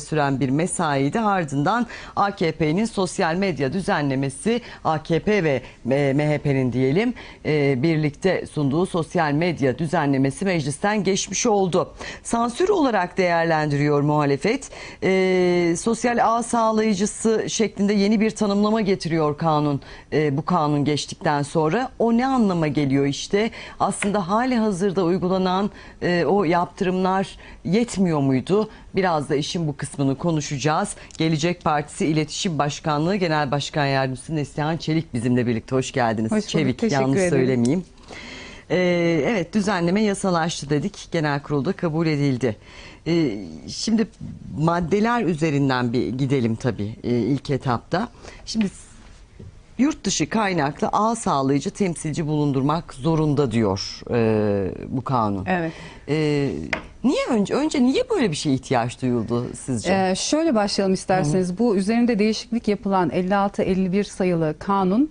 süren bir mesaiydi. Ardından AKP'nin sosyal medya düzenlemesi AKP ve MHP'nin diyelim e, birlikte sunduğu sosyal medya düzenlemesi meclisten geçmiş oldu. Sansür olarak değerlendiriyor muhalefet. E, sosyal ağ sağlayıcısı şeklinde yeni bir tanımlama getiriyor kanun. E, bu kanun geçtikten sonra o ne anlama geliyor işte? Aslında hali hazırda uygulanan e, o yaptırımlar yetmiyor muydu? Biraz da işin bu kısmını konuşacağız. Gelecek Partisi İletişim Başkanlığı Genel Başkan Yardımcısı Neslihan Çelik bizimle birlikte. Hoş geldiniz. Hoş bulduk, Çevik teşekkür yanlış ederim. söylemeyeyim. Ee, evet düzenleme yasalaştı dedik. Genel kurulda kabul edildi. Ee, şimdi maddeler üzerinden bir gidelim tabii e, ilk etapta. Şimdi yurt dışı kaynaklı ağ sağlayıcı temsilci bulundurmak zorunda diyor e, bu kanun. Evet. Ee, niye önce önce niye böyle bir şeye ihtiyaç duyuldu sizce? Ee, şöyle başlayalım isterseniz. Bu üzerinde değişiklik yapılan 56-51 sayılı kanun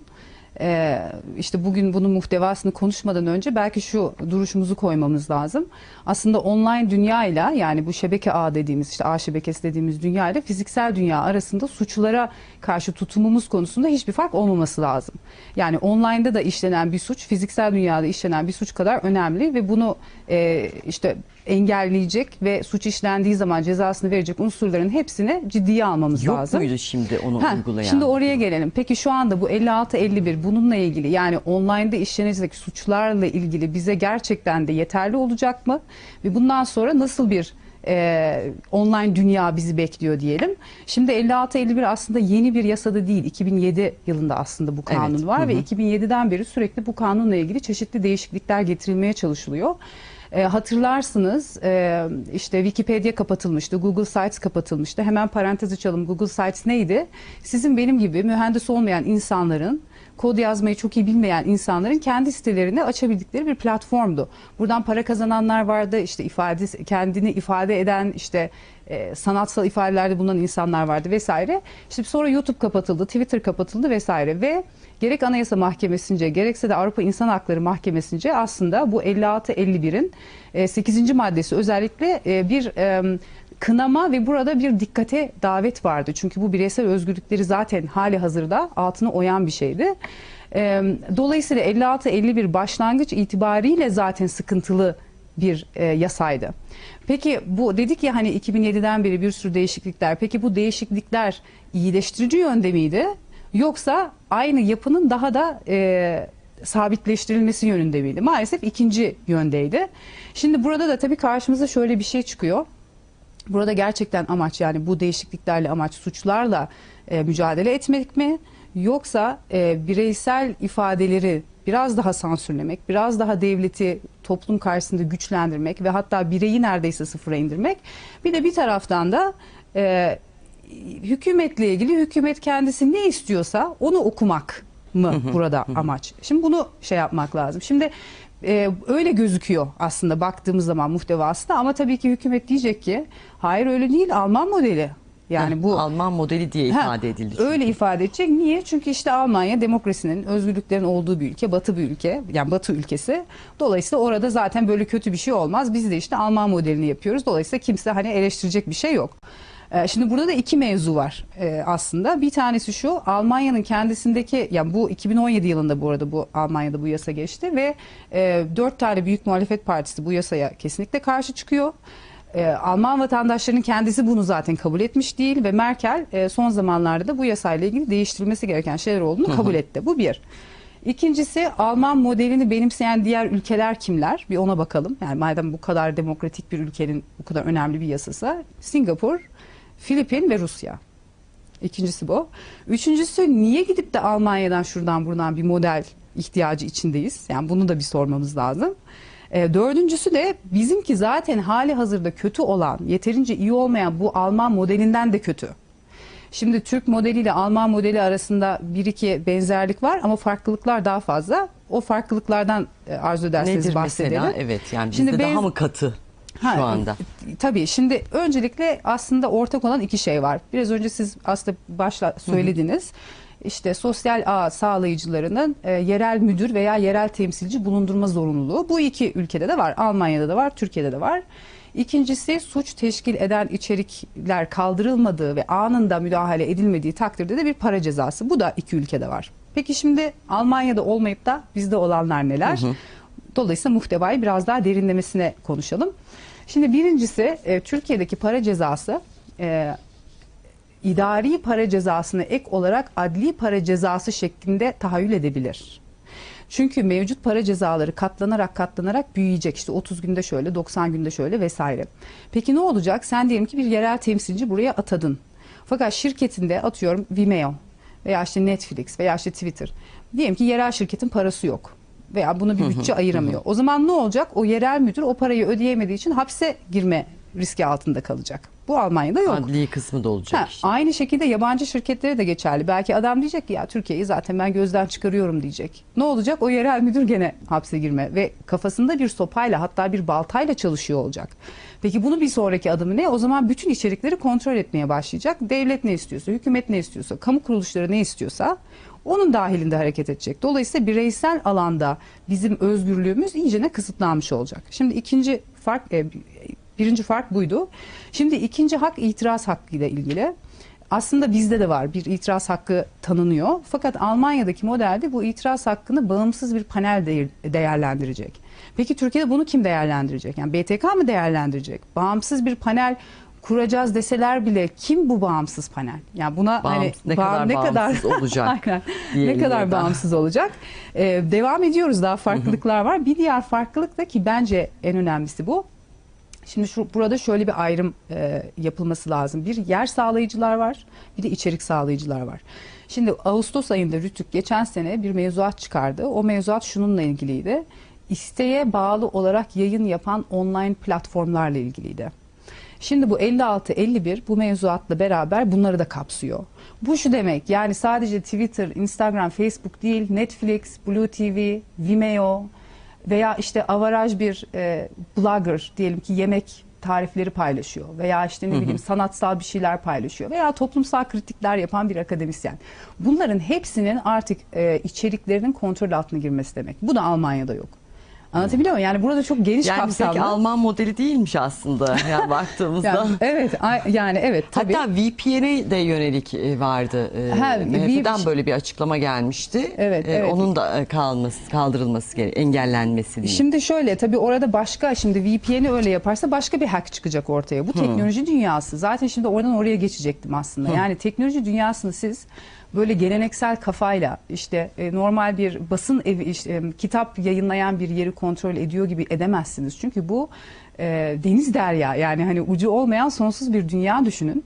e, işte bugün bunun muhtevasını konuşmadan önce belki şu duruşumuzu koymamız lazım. Aslında online dünyayla yani bu şebeke ağ dediğimiz işte ağ şebekesi dediğimiz dünya ile fiziksel dünya arasında suçlara karşı tutumumuz konusunda hiçbir fark olmaması lazım. Yani online'da da işlenen bir suç fiziksel dünyada işlenen bir suç kadar önemli ve bunu e, işte engelleyecek ve suç işlendiği zaman cezasını verecek unsurların hepsini ciddiye almamız Yok lazım. muydu şimdi onu Ha, uygulayan? Şimdi oraya gelelim. Peki şu anda bu 56-51 bununla ilgili yani online'da işlenecek suçlarla ilgili bize gerçekten de yeterli olacak mı? Ve bundan sonra nasıl bir e, online dünya bizi bekliyor diyelim. Şimdi 56-51 aslında yeni bir yasada değil. 2007 yılında aslında bu kanun Evet, var hı ve hı. 2007'den beri sürekli bu kanunla ilgili çeşitli değişiklikler getirilmeye çalışılıyor. E, hatırlarsınız e, işte Wikipedia kapatılmıştı, Google Sites kapatılmıştı. Hemen parantez açalım. Google Sites neydi? Sizin benim gibi mühendis olmayan insanların kod yazmayı çok iyi bilmeyen insanların kendi sitelerini açabildikleri bir platformdu. Buradan para kazananlar vardı, işte ifade kendini ifade eden işte e, sanatsal ifadelerde bulunan insanlar vardı vesaire. İşte sonra YouTube kapatıldı, Twitter kapatıldı vesaire ve gerek Anayasa Mahkemesi'nce gerekse de Avrupa İnsan Hakları Mahkemesi'nce aslında bu 56-51'in e, 8. maddesi özellikle e, bir e, kınama ve burada bir dikkate davet vardı. Çünkü bu bireysel özgürlükleri zaten hali hazırda altına oyan bir şeydi. E, Dolayısıyla 56-51 başlangıç itibariyle zaten sıkıntılı bir e, yasaydı. Peki bu dedik ya hani 2007'den beri bir sürü değişiklikler. Peki bu değişiklikler iyileştirici yönde miydi? Yoksa aynı yapının daha da e, sabitleştirilmesi yönünde miydi? Maalesef ikinci yöndeydi. Şimdi burada da tabii karşımıza şöyle bir şey çıkıyor. Burada gerçekten amaç yani bu değişikliklerle amaç suçlarla e, mücadele etmek mi? Yoksa e, bireysel ifadeleri biraz daha sansürlemek, biraz daha devleti toplum karşısında güçlendirmek ve hatta bireyi neredeyse sıfıra indirmek. Bir de bir taraftan da e, hükümetle ilgili hükümet kendisi ne istiyorsa onu okumak mı burada amaç? Şimdi bunu şey yapmak lazım. Şimdi e, öyle gözüküyor aslında baktığımız zaman muhtevasında ama tabii ki hükümet diyecek ki hayır öyle değil Alman modeli. Yani Heh, bu Alman modeli diye ifade edildi. çünkü. Öyle ifade edecek. Niye? Çünkü işte Almanya demokrasinin, özgürlüklerin olduğu bir ülke, batı bir ülke, yani batı ülkesi. Dolayısıyla orada zaten böyle kötü bir şey olmaz. Biz de işte Alman modelini yapıyoruz. Dolayısıyla kimse hani eleştirecek bir şey yok. Ee, Şimdi burada da iki mevzu var e, aslında. Bir tanesi şu Almanya'nın kendisindeki yani bu 2017 yılında bu arada bu Almanya'da bu yasa geçti ve e, dört tane büyük muhalefet partisi bu yasaya kesinlikle karşı çıkıyor. Ee, Alman vatandaşlarının kendisi bunu zaten kabul etmiş değil ve Merkel e, son zamanlarda da bu yasayla ilgili değiştirilmesi gereken şeyler olduğunu kabul etti. Bu bir. İkincisi Alman modelini benimseyen diğer ülkeler kimler? Bir ona bakalım. Yani madem bu kadar demokratik bir ülkenin bu kadar önemli bir yasası. Singapur, Filipin ve Rusya. İkincisi bu. Üçüncüsü niye gidip de Almanya'dan şuradan buradan bir model ihtiyacı içindeyiz? Yani bunu da bir sormamız lazım. E, dördüncüsü de bizimki zaten hali hazırda kötü olan, yeterince iyi olmayan bu Alman modelinden de kötü. Şimdi Türk modeliyle Alman modeli arasında bir iki benzerlik var ama farklılıklar daha fazla. O farklılıklardan e, arzu ederseniz Nedir bahsedelim. mesela? Evet yani Şimdi bizde benz- daha mı katı şu Ha, anda? Tabii şimdi öncelikle aslında ortak olan iki şey var. Biraz önce siz aslında başla söylediniz. İşte sosyal ağ sağlayıcılarının e, yerel müdür veya yerel temsilci bulundurma zorunluluğu. Bu iki ülkede de var. Almanya'da da var, Türkiye'de de var. İkincisi suç teşkil eden içerikler kaldırılmadığı ve anında müdahale edilmediği takdirde de bir para cezası. Bu da iki ülkede var. Peki şimdi Almanya'da olmayıp da bizde olanlar neler? Dolayısıyla muhtevayı biraz daha derinlemesine konuşalım. Şimdi birincisi e, Türkiye'deki para cezası e, idari para cezasına ek olarak adli para cezası şeklinde tahayyül edebilir. Çünkü mevcut para cezaları katlanarak katlanarak büyüyecek. İşte 30 günde şöyle, 90 günde şöyle vesaire. Peki ne olacak? Sen diyelim ki bir yerel temsilci buraya atadın. Fakat şirketinde atıyorum Vimeo veya işte Netflix veya işte Twitter. Diyelim ki yerel şirketin parası yok veya buna bir bütçe ayıramıyor. O zaman ne olacak? O yerel müdür o parayı ödeyemediği için hapse girme riski altında kalacak. Bu Almanya'da yok. Adli kısmı da olacak Ha, işte. aynı şekilde yabancı şirketlere de geçerli. Belki adam diyecek ki ya Türkiye'yi zaten ben gözden çıkarıyorum diyecek. Ne olacak? O yerel müdür gene hapse girme ve kafasında bir sopayla hatta bir baltayla çalışıyor olacak. Peki bunu bir sonraki adımı ne? O zaman bütün içerikleri kontrol etmeye başlayacak. Devlet ne istiyorsa, hükümet ne istiyorsa, kamu kuruluşları ne istiyorsa onun dahilinde hareket edecek. Dolayısıyla bireysel alanda bizim özgürlüğümüz iyicene kısıtlanmış olacak. Şimdi ikinci fark e, birinci fark buydu. Şimdi ikinci hak itiraz hakkı ile ilgili. Aslında bizde de var bir itiraz hakkı tanınıyor. Fakat Almanya'daki modelde bu itiraz hakkını bağımsız bir panel değer- değerlendirecek. Peki Türkiye'de bunu kim değerlendirecek? Yani BTK mı değerlendirecek? Bağımsız bir panel kuracağız deseler bile kim bu bağımsız panel? Yani buna Bağımsız- hani ne kadar bağımsız olacak Aynen. Ne kadar da. bağımsız olacak? Ee, devam ediyoruz daha farklılıklar var. Bir diğer farklılık da ki bence en önemlisi bu. Şimdi şu burada şöyle bir ayrım e, yapılması lazım. Bir yer sağlayıcılar var, bir de içerik sağlayıcılar var. Şimdi Ağustos ayında Rütük geçen sene bir mevzuat çıkardı. O mevzuat şununla ilgiliydi. İsteğe bağlı olarak yayın yapan online platformlarla ilgiliydi. Şimdi bu 56-51 bu mevzuatla beraber bunları da kapsıyor. Bu şu demek yani sadece Twitter, Instagram, Facebook değil Netflix, Blue TV, Vimeo veya işte avaraj bir e, blogger diyelim ki yemek tarifleri paylaşıyor veya işte ne bileyim sanatsal bir şeyler paylaşıyor veya toplumsal kritikler yapan bir akademisyen. Bunların hepsinin artık e, içeriklerinin kontrol altına girmesi demek. Bu da Almanya'da yok. Anlatabiliyor muyum? Yani burada çok geniş Yani kapsamlı. pek Alman modeli değilmiş aslında yani baktığımızda. Yani, evet, yani evet tabii. Hatta VPN'e de yönelik e, vardı. E, Ha, MHP'den V- böyle bir açıklama gelmişti. Evet, E, evet. Onun da e, kalması, kaldırılması, engellenmesi diye. Şimdi şöyle tabii orada başka şimdi VPN'i öyle yaparsa başka bir hack çıkacak ortaya. Bu teknoloji dünyası. Zaten şimdi oradan oraya geçecektim aslında. Yani teknoloji dünyasını siz böyle geleneksel kafayla işte e, normal bir basın evi işte, e, kitap yayınlayan bir yeri kontrol ediyor gibi edemezsiniz. Çünkü bu e, deniz derya yani hani ucu olmayan sonsuz bir dünya düşünün.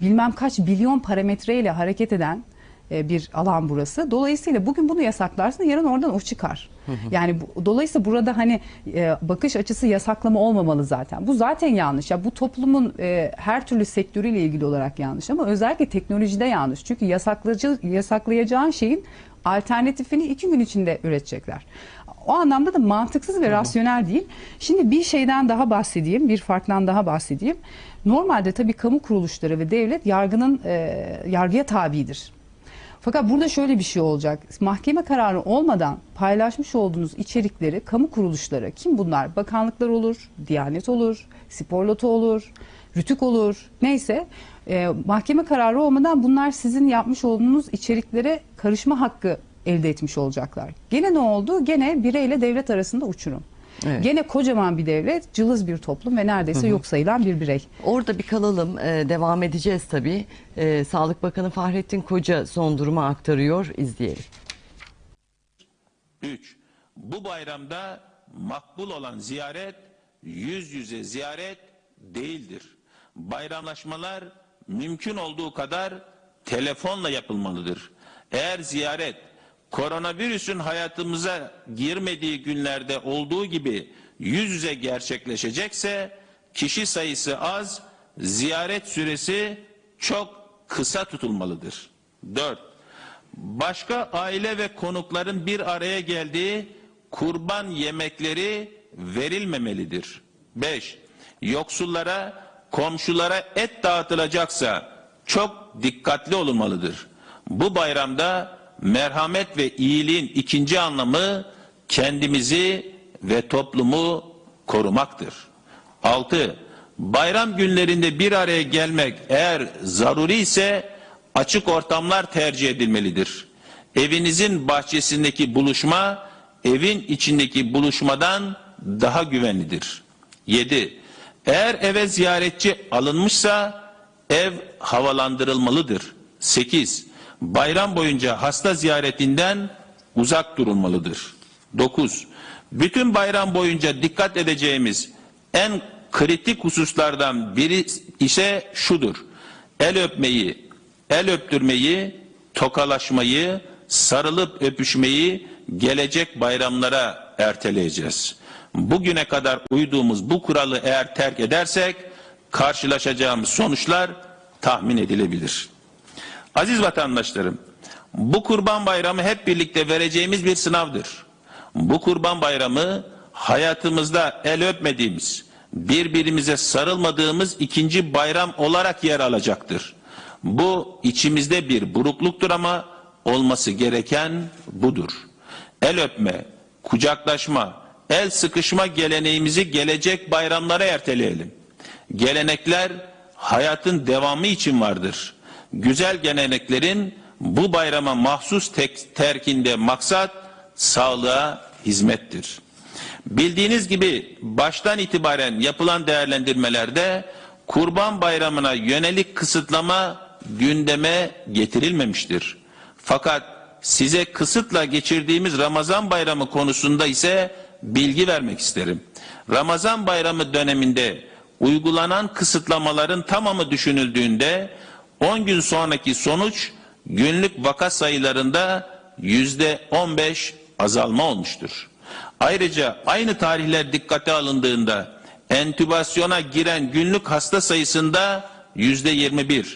Bilmem kaç milyon parametreyle hareket eden bir alan burası. Dolayısıyla bugün bunu yasaklarsın yarın oradan o çıkar. Yani bu, dolayısıyla burada hani e, bakış açısı yasaklama olmamalı zaten. Bu zaten yanlış. Ya bu toplumun e, her türlü sektörüyle ilgili olarak yanlış ama özellikle teknolojide yanlış. Çünkü yasaklayıcı yasaklayacağın şeyin alternatifini iki gün içinde üretecekler. O anlamda da mantıksız ve rasyonel değil. Şimdi bir şeyden daha bahsedeyim, bir farktan daha bahsedeyim. Normalde tabii kamu kuruluşları ve devlet yargının e, yargıya tabidir. Fakat burada şöyle bir şey olacak. Mahkeme kararı olmadan paylaşmış olduğunuz içerikleri kamu kuruluşları kim bunlar? Bakanlıklar olur, Diyanet olur, Spor Loto olur, Rütük olur. Neyse e, mahkeme kararı olmadan bunlar sizin yapmış olduğunuz içeriklere karışma hakkı elde etmiş olacaklar. Gene ne oldu? Gene bireyle devlet arasında uçurum. Evet. Gene kocaman bir devlet, cılız bir toplum ve neredeyse yok sayılan bir birey. Orada bir kalalım. e, devam edeceğiz tabii. E, Sağlık Bakanı Fahrettin Koca son durumu aktarıyor. İzleyelim. 3. Bu bayramda makbul olan ziyaret yüz yüze ziyaret değildir. Bayramlaşmalar mümkün olduğu kadar telefonla yapılmalıdır. Eğer ziyaret koronavirüsün hayatımıza girmediği günlerde olduğu gibi yüz yüze gerçekleşecekse kişi sayısı az, ziyaret süresi çok kısa tutulmalıdır. 4 başka aile ve konukların bir araya geldiği kurban yemekleri verilmemelidir. 5. Yoksullara, komşulara et dağıtılacaksa çok dikkatli olunmalıdır. Bu bayramda merhamet ve iyiliğin ikinci anlamı kendimizi ve toplumu korumaktır. 6. Bayram günlerinde bir araya gelmek eğer zaruri ise açık ortamlar tercih edilmelidir. Evinizin bahçesindeki buluşma evin içindeki buluşmadan daha güvenlidir. 7. Eğer eve ziyaretçi alınmışsa ev havalandırılmalıdır. 8. Bayram boyunca hasta ziyaretinden uzak durulmalıdır. 9. Bütün bayram boyunca dikkat edeceğimiz en kritik hususlardan biri ise şudur. El öpmeyi, el öptürmeyi, tokalaşmayı, sarılıp öpüşmeyi gelecek bayramlara erteleyeceğiz. Bugüne kadar uyduğumuz bu kuralı eğer terk edersek karşılaşacağımız sonuçlar tahmin edilebilir. Aziz vatandaşlarım, bu kurban bayramı hep birlikte vereceğimiz bir sınavdır. Bu kurban bayramı hayatımızda el öpmediğimiz, birbirimize sarılmadığımız ikinci bayram olarak yer alacaktır. Bu içimizde bir burukluktur ama olması gereken budur. El öpme, kucaklaşma, el sıkışma geleneğimizi gelecek bayramlara erteleyelim. Gelenekler hayatın devamı için vardır. Güzel geleneklerin bu bayrama mahsus tek, terkinde maksat sağlığa hizmettir. Bildiğiniz gibi baştan itibaren yapılan değerlendirmelerde Kurban Bayramı'na yönelik kısıtlama gündeme getirilmemiştir. Fakat size kısıtla geçirdiğimiz Ramazan Bayramı konusunda ise bilgi vermek isterim. Ramazan Bayramı döneminde uygulanan kısıtlamaların tamamı düşünüldüğünde 10 gün sonraki sonuç günlük vaka sayılarında yüzde 15 azalma olmuştur. Ayrıca aynı tarihler dikkate alındığında entübasyona giren günlük hasta sayısında yüzde 21,